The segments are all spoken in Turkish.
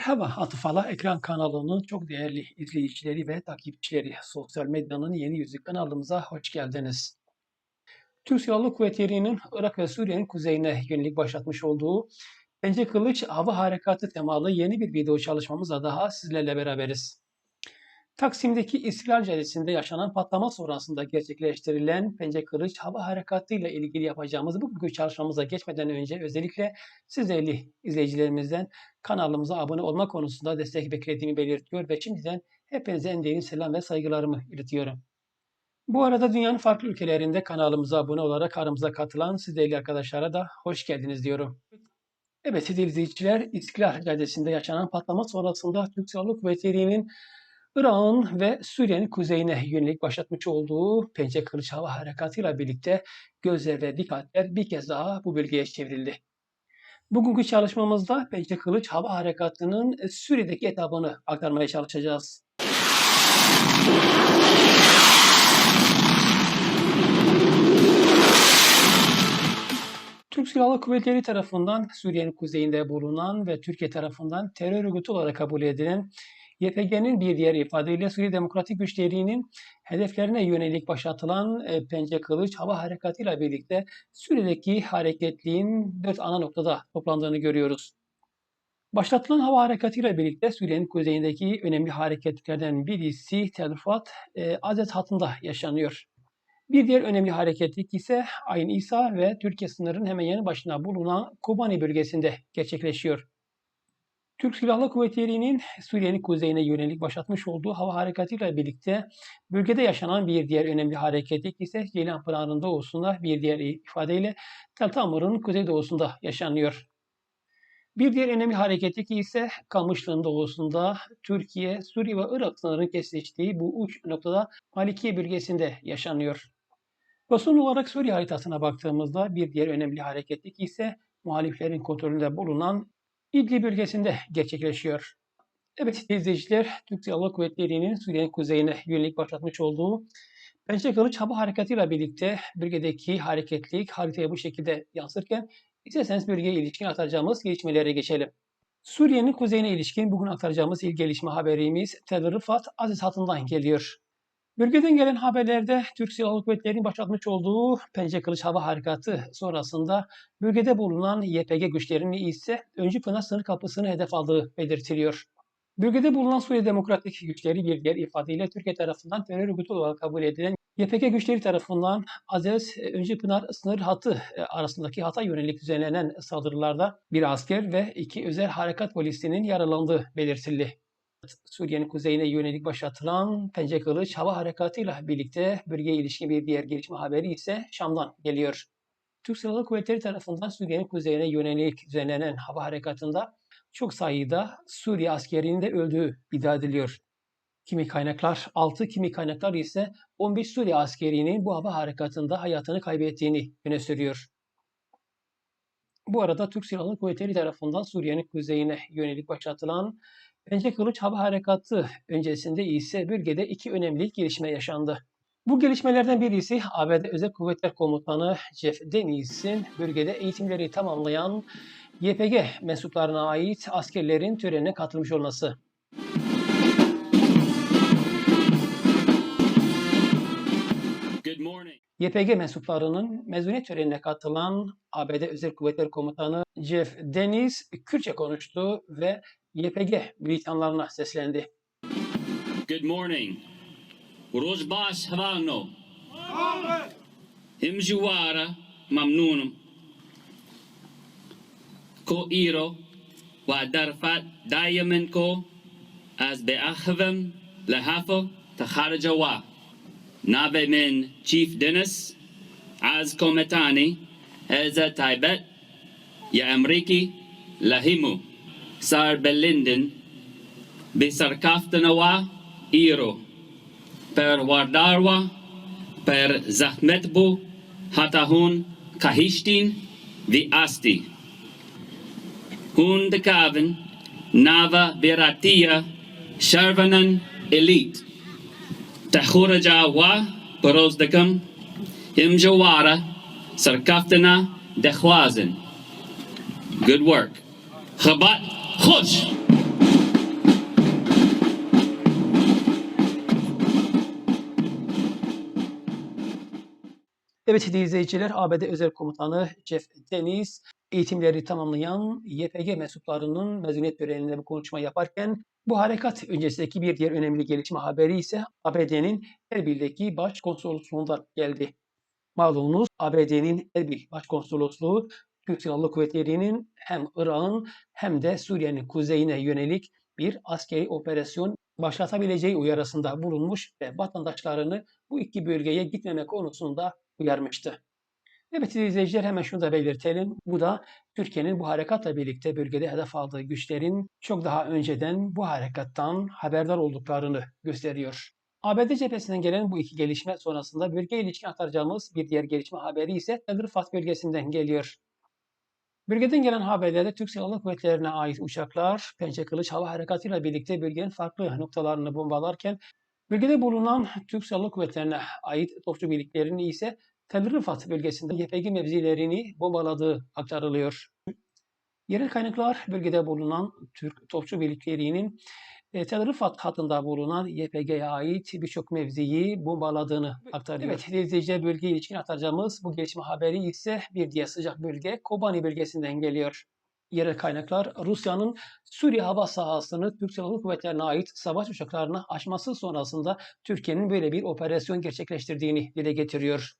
Merhaba Atıfala Ekran kanalının çok değerli izleyicileri ve takipçileri. Sosyal medyanın yeni yüzü kanalımıza hoş geldiniz. Türk Silahlı Kuvvetleri'nin Irak ve Suriye'nin kuzeyine yönelik başlatmış olduğu Bence Kılıç Hava Harekatı temalı yeni bir video çalışmamızla daha sizlerle beraberiz. Taksim'deki İstiklal Caddesi'nde yaşanan patlama sonrasında gerçekleştirilen Pence Kılıç Hava Harekatı ile ilgili yapacağımız bugünkü çalışmamıza geçmeden önce özellikle siz değerli izleyicilerimizden kanalımıza abone olma konusunda destek beklediğimi belirtiyor ve şimdiden hepinize en derin selam ve saygılarımı iletiyorum. Bu arada dünyanın farklı ülkelerinde kanalımıza abone olarak aramıza katılan siz değerli arkadaşlara da hoş geldiniz diyorum. Evet sevgili izleyiciler, İstiklal Caddesi'nde yaşanan patlama sonrasında Türk Silahlı Kuvvetleri'nin Irak'ın ve Suriye'nin kuzeyine yönelik başlatmış olduğu Pençe Kılıç Hava Harekatı ile birlikte gözler ve dikkatler bir kez daha bu bölgeye çevrildi. Bugünkü çalışmamızda Pençe Kılıç Hava Harekatı'nın Suriye'deki etabını aktarmaya çalışacağız. Türk Silahlı Kuvvetleri tarafından Suriye'nin kuzeyinde bulunan ve Türkiye tarafından terör örgütü olarak kabul edilen YPG'nin bir diğer ifadeyle Suriye Demokratik Güçleri'nin hedeflerine yönelik başlatılan e, Pence Kılıç Hava Harekatı ile birlikte Suriye'deki hareketliğin dört ana noktada toplandığını görüyoruz. Başlatılan hava harekatı ile birlikte Suriye'nin kuzeyindeki önemli hareketliklerden birisi Tel Rifat, e, Azez hattında yaşanıyor. Bir diğer önemli hareketlik ise Ayn İsa ve Türkiye sınırının hemen yanı başına bulunan Kobani bölgesinde gerçekleşiyor. Türk Silahlı Kuvvetleri'nin Suriye'nin kuzeyine yönelik başlatmış olduğu hava harekatıyla birlikte bölgede yaşanan bir diğer önemli hareketlik ise Ceylan Pınarı'nın doğusunda bir diğer ifadeyle Tel Tamur'un kuzeydoğusunda yaşanıyor. Bir diğer önemli hareketlik ise Kamışlı'nın doğusunda Türkiye, Suriye ve Irak sınırının kesiştiği bu uç noktada Malikiye bölgesinde yaşanıyor. Son olarak Suriye haritasına baktığımızda bir diğer önemli hareketlik ise muhaliflerin kontrolünde bulunan İdlib bölgesinde gerçekleşiyor. Evet izleyiciler, Türk Silahlı Kuvvetleri'nin Suriye'nin kuzeyine yönelik başlatmış olduğu Pençe Kılıç Hava Harekatı ile birlikte bölgedeki hareketlilik haritaya bu şekilde yansırken isterseniz bölgeye ilişkin aktaracağımız gelişmelere geçelim. Suriye'nin kuzeyine ilişkin bugün aktaracağımız ilk gelişme haberimiz Tel Rifat Aziz hattından geliyor. Bölgeden gelen haberlerde Türk Silahlı Kuvvetleri'nin başlatmış olduğu Pençe Kılıç Hava Harekatı sonrasında bölgede bulunan YPG güçlerinin ise Öncü Pınar sınır kapısını hedef aldığı belirtiliyor. Bölgede bulunan Suriye Demokratik Güçleri bir diğer ifadeyle Türkiye tarafından terör örgütü olarak kabul edilen YPG güçleri tarafından Azez Öncü Pınar sınır hattı e, arasındaki hata yönelik düzenlenen saldırılarda bir asker ve iki özel harekat polisinin yaralandığı belirtildi. Suriye'nin kuzeyine yönelik başlatılan Pence Kılıç hava harekatıyla birlikte bölgeye ilişkin bir diğer gelişme haberi ise Şam'dan geliyor. Türk Silahlı Kuvvetleri tarafından Suriye'nin kuzeyine yönelik düzenlenen hava harekatında çok sayıda Suriye askerinin de öldüğü iddia ediliyor. Kimi kaynaklar 6, kimi kaynaklar ise 15 Suriye askerinin bu hava harekatında hayatını kaybettiğini öne sürüyor. Bu arada Türk Silahlı Kuvvetleri tarafından Suriye'nin kuzeyine yönelik başlatılan Pençe Kılıç Hava Harekatı öncesinde ise bölgede iki önemli gelişme yaşandı. Bu gelişmelerden birisi ABD Özel Kuvvetler Komutanı Jeff Dennis'in bölgede eğitimleri tamamlayan YPG mensuplarına ait askerlerin törenine katılmış olması. YPG mensuplarının mezuniyet törenine katılan ABD Özel Kuvvetler Komutanı Jeff Dennis Kürtçe konuştu ve YPG militanlarına seslendi. Good morning. Rojbash Havano. Himjuara Mamnunum. Ko iro wa darfat dayaman ko as be'achvem lahafo takharajawa. Nave min Chief Dennis Az Kometani Eza Taibet Ya Amriki Lahimu Sar Belinden Bisarkaftanawa Iro Per Wardarwa Per Zahmetbu Hatahun Kahishtin Vi Asti Hun de Nava Viratia Sharvanan Elite Tahuraja wa Borozdakam Himjawara Sarkaftana Dekhwazen. Good work. Khabat Hoş. Evet izleyiciler, ABD Özel Komutanı Jeff Dennis eğitimleri tamamlayan YPG mensuplarının mezuniyet töreninde bir konuşma yaparken bu harekat öncesindeki bir diğer önemli gelişme haberi ise ABD'nin Erbil'deki başkonsolosluğundan geldi. Malumunuz ABD'nin Erbil Başkonsolosluğu Türk Silahlı Kuvvetleri'nin hem Irak'ın hem de Suriye'nin kuzeyine yönelik bir askeri operasyon başlatabileceği uyarısında bulunmuş ve vatandaşlarını bu iki bölgeye gitmeme konusunda uyarmıştı. Evet izleyiciler hemen şunu da belirtelim. Bu da Türkiye'nin bu harekatla birlikte bölgede hedef aldığı güçlerin çok daha önceden bu harekattan haberdar olduklarını gösteriyor. ABD cephesinden gelen bu iki gelişme sonrasında bölgeye ilişkin aktaracağımız bir diğer gelişme haberi ise Rıfat bölgesinden geliyor. Bölgeden gelen haberlerde Türk Silahlı Kuvvetlerine ait uçaklar Pençe Kılıç Hava Harekatı'yla birlikte bölgenin farklı noktalarını bombalarken bölgede bulunan Türk Silahlı Kuvvetlerine ait topçu birliklerinin ise Tel Rıfat bölgesinde YPG mevzilerini bombaladığı aktarılıyor. Yerel kaynaklar bölgede bulunan Türk topçu birliklerinin Tel Rıfat hattında bulunan YPG'ye ait birçok mevziyi bombaladığını aktarıyor. Evet, izleyiciler bölgeye ilişkin aktaracağımız bu gelişme haberi ise bir diğer sıcak bölge Kobani bölgesinden geliyor. Yerel kaynaklar Rusya'nın Suriye hava sahasını Türk Silahlı Kuvvetlerine ait savaş uçaklarına aşması sonrasında Türkiye'nin böyle bir operasyon gerçekleştirdiğini dile getiriyor.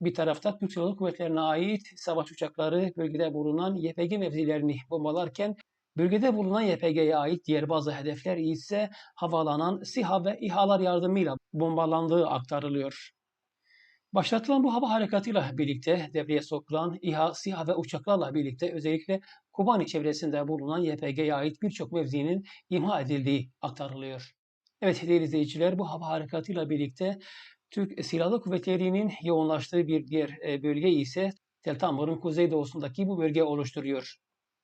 Bir tarafta Türk Silahlı Kuvvetlerine ait savaş uçakları bölgede bulunan YPG mevzilerini bombalarken bölgede bulunan YPG'ye ait diğer bazı hedefler ise havalanan SİHA ve İHA'lar yardımıyla bombalandığı aktarılıyor. Başlatılan bu hava harekatıyla birlikte devreye sokulan İHA, SİHA ve uçaklarla birlikte özellikle Kobani çevresinde bulunan YPG'ye ait birçok mevzinin imha edildiği aktarılıyor. Evet değerli izleyiciler bu hava harekatıyla birlikte Türk Silahlı Kuvvetleri'nin yoğunlaştığı bir diğer e, bölge ise Tel kuzeydoğusundaki bu bölge oluşturuyor.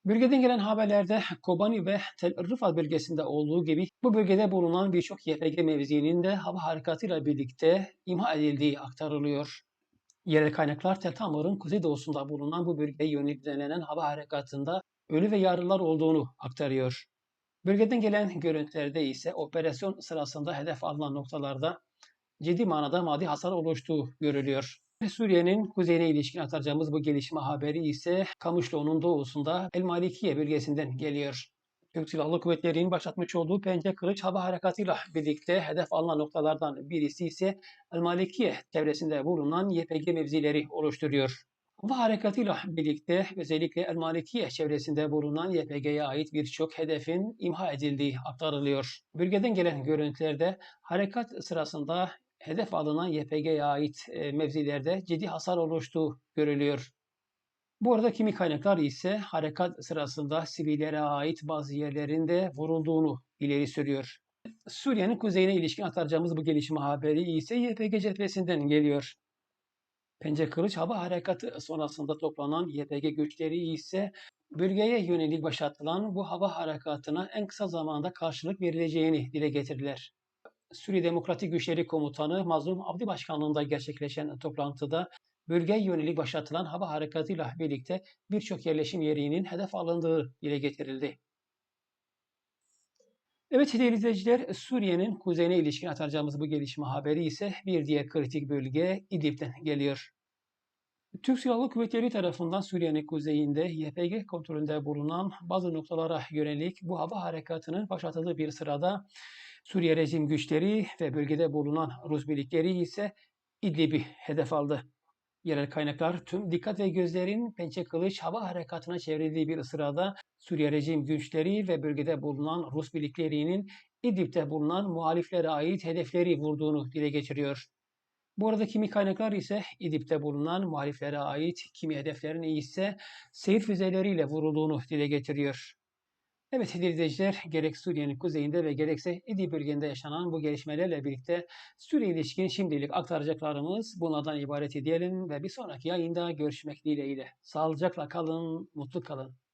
Bölgeden gelen haberlerde Kobani ve Tel Rıfat bölgesinde olduğu gibi bu bölgede bulunan birçok YPG mevziinin de hava harekatıyla birlikte imha edildiği aktarılıyor. Yerel kaynaklar Tel Tamur'un kuzeydoğusunda bulunan bu bölgeye yönelik düzenlenen hava harekatında ölü ve yaralılar olduğunu aktarıyor. Bölgeden gelen görüntülerde ise operasyon sırasında hedef alınan noktalarda ciddi manada maddi hasar oluştuğu görülüyor. Suriye'nin kuzeyine ilişkin aktaracağımız bu gelişme haberi ise Kamışlıoğlu'nun doğusunda El Malikiye bölgesinden geliyor. Türk Silahlı Kuvvetleri'nin başlatmış olduğu Pençe Kılıç hava harekatıyla birlikte hedef alınan noktalardan birisi ise El Malikiye çevresinde bulunan YPG mevzileri oluşturuyor. Hava harekatıyla birlikte özellikle El Malikiye çevresinde bulunan YPG'ye ait birçok hedefin imha edildiği aktarılıyor. Bölgeden gelen görüntülerde harekat sırasında hedef alınan YPG'ye ait e, mevzilerde ciddi hasar oluştuğu görülüyor. Bu arada kimi kaynaklar ise harekat sırasında sivillere ait bazı yerlerinde vurulduğunu ileri sürüyor. Suriye'nin kuzeyine ilişkin aktaracağımız bu gelişme haberi ise YPG cephesinden geliyor. Pence Kılıç hava harekatı sonrasında toplanan YPG güçleri ise bölgeye yönelik başlatılan bu hava harekatına en kısa zamanda karşılık verileceğini dile getirdiler. Suriye Demokratik Güçleri Komutanı Mazlum Abdi Başkanlığı'nda gerçekleşen toplantıda bölgeye yönelik başlatılan hava harekatıyla birlikte birçok yerleşim yerinin hedef alındığı dile getirildi. Evet değerli izleyiciler, Suriye'nin kuzeyine ilişkin aktaracağımız bu gelişme haberi ise bir diğer kritik bölge İdlib'den geliyor. Türk Silahlı Kuvvetleri tarafından Suriye'nin kuzeyinde YPG kontrolünde bulunan bazı noktalara yönelik bu hava harekatının başlatıldığı bir sırada Suriye rejim güçleri ve bölgede bulunan Rus birlikleri ise İdlib'i hedef aldı. Yerel kaynaklar tüm dikkat ve gözlerin Pençe Kılıç hava harekatına çevrildiği bir sırada Suriye rejim güçleri ve bölgede bulunan Rus birliklerinin İdlib'de bulunan muhaliflere ait hedefleri vurduğunu dile getiriyor. Bu arada kimi kaynaklar ise İdlib'de bulunan muhaliflere ait kimi hedeflerin ise seyir füzeleriyle vurulduğunu dile getiriyor. Evet sevgili gerek Suriye'nin kuzeyinde ve gerekse İdlib bölgesinde yaşanan bu gelişmelerle birlikte Suriye ilişkin şimdilik aktaracaklarımız bunlardan ibaret diyelim ve bir sonraki yayında görüşmek dileğiyle. Sağlıcakla kalın, mutlu kalın.